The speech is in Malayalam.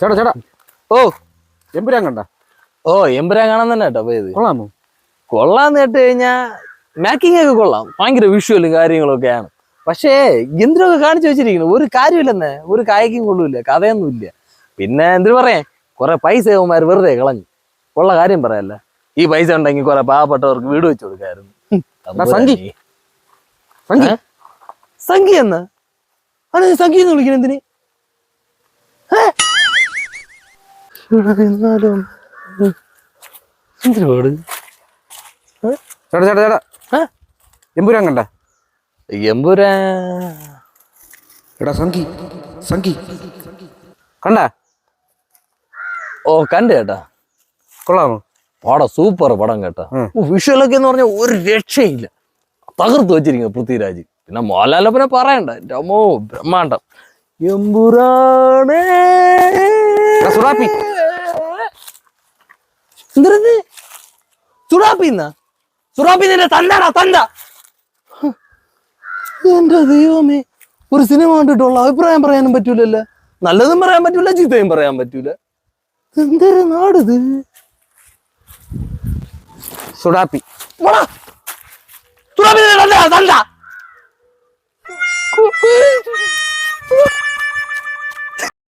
ചേട്ടാ ചേട്ടാ. ഓ. എമ്പുരാൻ കണ്ട? ഓ എമ്പുരാൻ കാണാൻ തന്നെ കേട്ടോ പോയത്. കൊള്ളാമോ? കൊള്ളാന്ന് കേട്ട് കഴിഞ്ഞാ മേക്കിംഗ് ഒക്കെ കൊള്ളാം. ഭയങ്കര വിഷ്വലും കാര്യങ്ങളൊക്കെയാണ്. പക്ഷേ എന്തിനൊക്കെ കാണിച്ചു വെച്ചിരിക്കുന്നു. ഒരു കാര്യമില്ലെന്നേ. ഒരു കായ്ക്കും കൊള്ളൂല കഥയൊന്നുമില്ല. പിന്നെ എന്തിനു പറയാ? കുറെ പൈസ അവന്മാർ വെറുതെ കളഞ്ഞു. ഉള്ള കാര്യം പറയല്ല. ഈ പൈസ ഉണ്ടെങ്കിൽ കുറെ പാവപ്പെട്ടവർക്ക് വീട് വെച്ചു കൊടുക്കായിരുന്നു. സഞ്ജി. സഞ്ജി? സംഖ്യ എന്ന് അത് സംഖ്യ എന്ന് വിളിക്കണം എന്തിന്? എന്നാലും. ഉം. എന്തിനോട് ചേട്ടാ ചേട്ടാ ചേട്ടാ. എമ്പുരാൻ കണ്ട? എമ്പുരാ എടാ സംഗി സംഗി കണ്ട? ഓ കണ്ട ചേട്ടാ കൊള്ളാമോ? പടം സൂപ്പർ പടം കേട്ടാ. വിഷ്വലൊക്കെ എന്ന് പറഞ്ഞാൽ ഒരു രക്ഷയില്ല. തകർത്ത് വെച്ചിരിക്കുന്നത് പൃഥ്വിരാജ്. പിന്നെ മോഹൻലാലിനെ പറയണ്ട അമ്മോ ബ്രഹ്മാണ്ടം. എമ്പുരാണേ സുറാപ്പി. എന്തിരുന്ന് സുറാപ്പി നിന്റെ തന്താടാ തന്ത എന്റെ ദൈവമേ ഒരു സിനിമ കണ്ടിട്ടുള്ള അഭിപ്രായം പറയാനും പറ്റൂലല്ലോ? നല്ലതും പറയാൻ പറ്റൂല ചീത്തയും പറയാൻ പറ്റൂല. എന്തൊരു നാടിത്? സുഡാപ്പി പോടാ. സുറാപ്പി നിന്റെ തണ്ട തണ്ട